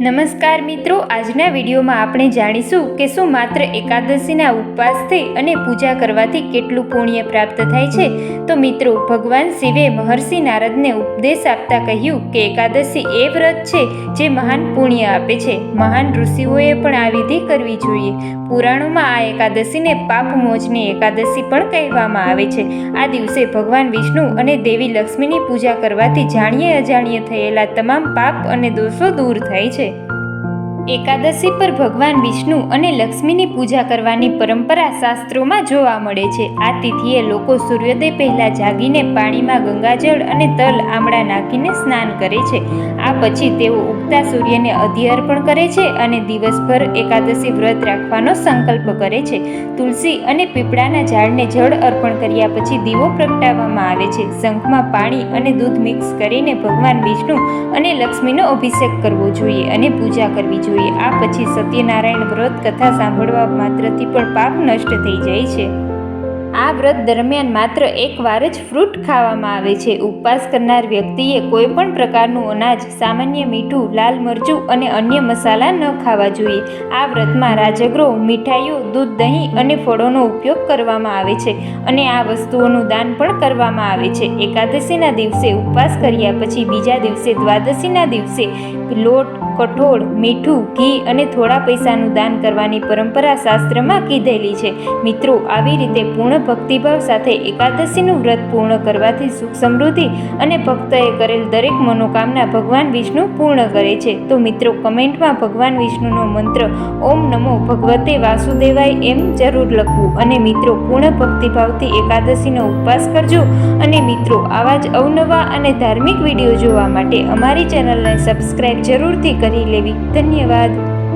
નમસ્કાર મિત્રો, આજના વિડીયોમાં આપણે જાણીશું કે શું માત્ર એકાદશીના ઉપવાસથી અને પૂજા કરવાથી કેટલું પુણ્ય પ્રાપ્ત થાય છે. તો મિત્રો, ભગવાન શિવે મહર્ષિ નારદને ઉપદેશ આપતા કહ્યું કે એકાદશી એ વ્રત છે જે મહાન પુણ્ય આપે છે. મહાન ઋષિઓએ પણ આ વિધિ કરવી જોઈએ. પુરાણોમાં આ એકાદશીને પાપમોચની એકાદશી પણ કહેવામાં આવે છે. આ દિવસે ભગવાન વિષ્ણુ અને દેવી લક્ષ્મીની પૂજા કરવાથી જાણીએ અજાણીએ થયેલા તમામ પાપ અને દોષો દૂર થાય છે. એકાદશી પર ભગવાન વિષ્ણુ અને લક્ષ્મીની પૂજા કરવાની પરંપરા શાસ્ત્રોમાં જોવા મળે છે. આ તિથિએ લોકો સૂર્યોદય પહેલાં જાગીને પાણીમાં ગંગાજળ અને તલ આમળા નાખીને સ્નાન કરે છે. આ પછી તેઓ ઉગતા સૂર્યને અધ્ય અર્પણ કરે છે અને દિવસભર એકાદશી વ્રત રાખવાનો સંકલ્પ કરે છે. તુલસી અને પીપળાના ઝાડને જળ અર્પણ કર્યા પછી દીવો પ્રગટાવવામાં આવે છે. શંખમાં પાણી અને દૂધ મિક્સ કરીને ભગવાન વિષ્ણુ અને લક્ષ્મીનો અભિષેક કરવો જોઈએ અને પૂજા કરવી જોઈએ. આ પછી સત્યનારાયણ વ્રત કથા સાંભળવા માત્રથી પણ પાપ નષ્ટ થઈ જાય છે. આ વ્રત દરમિયાન માત્ર એક વાર જ ફ્રૂટ ખાવામાં આવે છે. ઉપવાસ કરનાર વ્યક્તિએ કોઈ પણ પ્રકારનું અનાજ, સામાન્ય મીઠું, લાલ મરચું અને અન્ય મસાલા ન ખાવા જોઈએ. આ વ્રતમાં રાજગરો મીઠાઈઓ, દૂધ, દહીં અને ફળોનો ઉપયોગ કરવામાં આવે છે અને આ વસ્તુઓનું દાન પણ કરવામાં આવે છે. એકાદશીના દિવસે ઉપવાસ કર્યા પછી બીજા દિવસે દ્વાદશીના દિવસે લોટ કઠોળ, મીઠું, ઘી અને થોડા પૈસાનું દાન કરવાની પરંપરા શાસ્ત્રમાં કીધેલી છે. મિત્રો, આવી રીતે પૂર્ણ ભક્તિભાવ સાથે એકાદશીનું વ્રત પૂર્ણ કરવાથી સુખ સમૃદ્ધિ અને ભક્તએ કરેલ દરેક મનોકામના ભગવાન વિષ્ણુ પૂર્ણ કરે છે. તો મિત્રો, કમેન્ટમાં ભગવાન વિષ્ણુનો મંત્ર ઓમ નમો ભગવતે વાસુદેવાય એમ જરૂર લખવું અને મિત્રો, પૂર્ણ ભક્તિભાવથી એકાદશીનો ઉપવાસ કરજો. અને મિત્રો, આવા જ અવનવા અને ધાર્મિક વીડિયો જોવા માટે અમારી ચેનલને સબસ્ક્રાઈબ જરૂરથી કરી લેવી. ધન્યવાદ.